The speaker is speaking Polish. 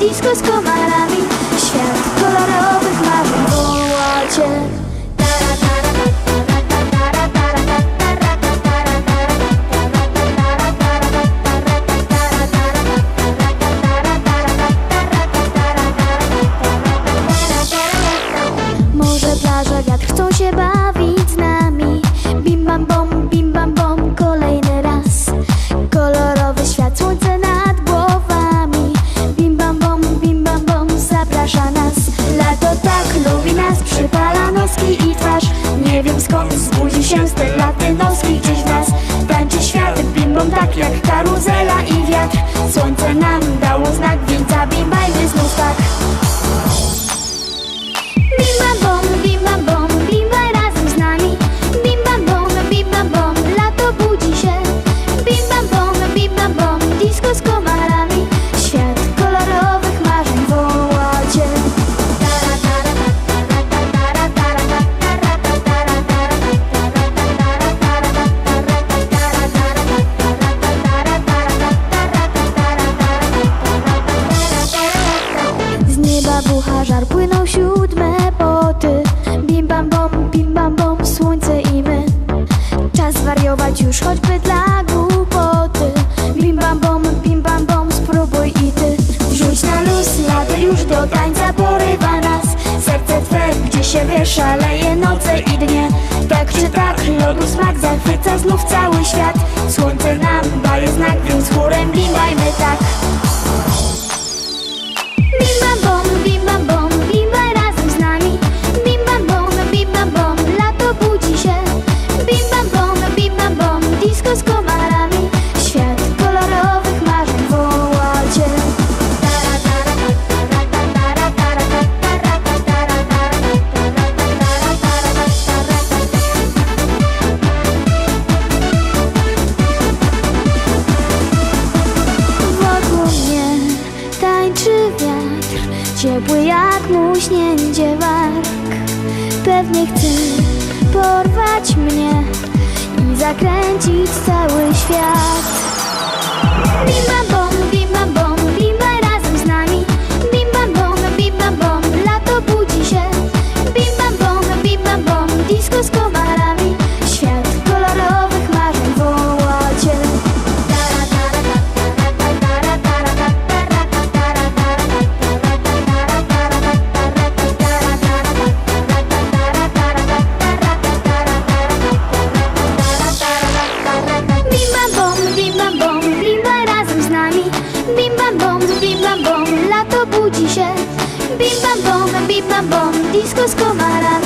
disco z komarami. Świat kolorowych marzeń woła cię Morze, plaża, wiatr chcą się bawić skąd zbudzi się z tej latynoski gdzieś w nas? Tańczy świat, bim bom tak jak karuzela i wiatr. Słońce nam Z nieba bucha żar płyną siódme poty. Bim bam bom, bim bam bom, słońce i my. Czas wariować już choćby dla głupoty. Bim bam bom, bim bam bom, spróbuj i ty. Wrzuć na luz, lato już do tańca porywa nas. Serce twe, gdzie się wiesz, szaleje noce i dnie. Tak czy tak, lodu smak zachwyca znów cały świat. Słońce nam daje znak, Ciepły jak muśnięcie warg. Pewnie chce porwać mnie I zakręcić cały świat bim bam bom, lato budzi się. Bim bam bom, bim bam bom, disco z komarami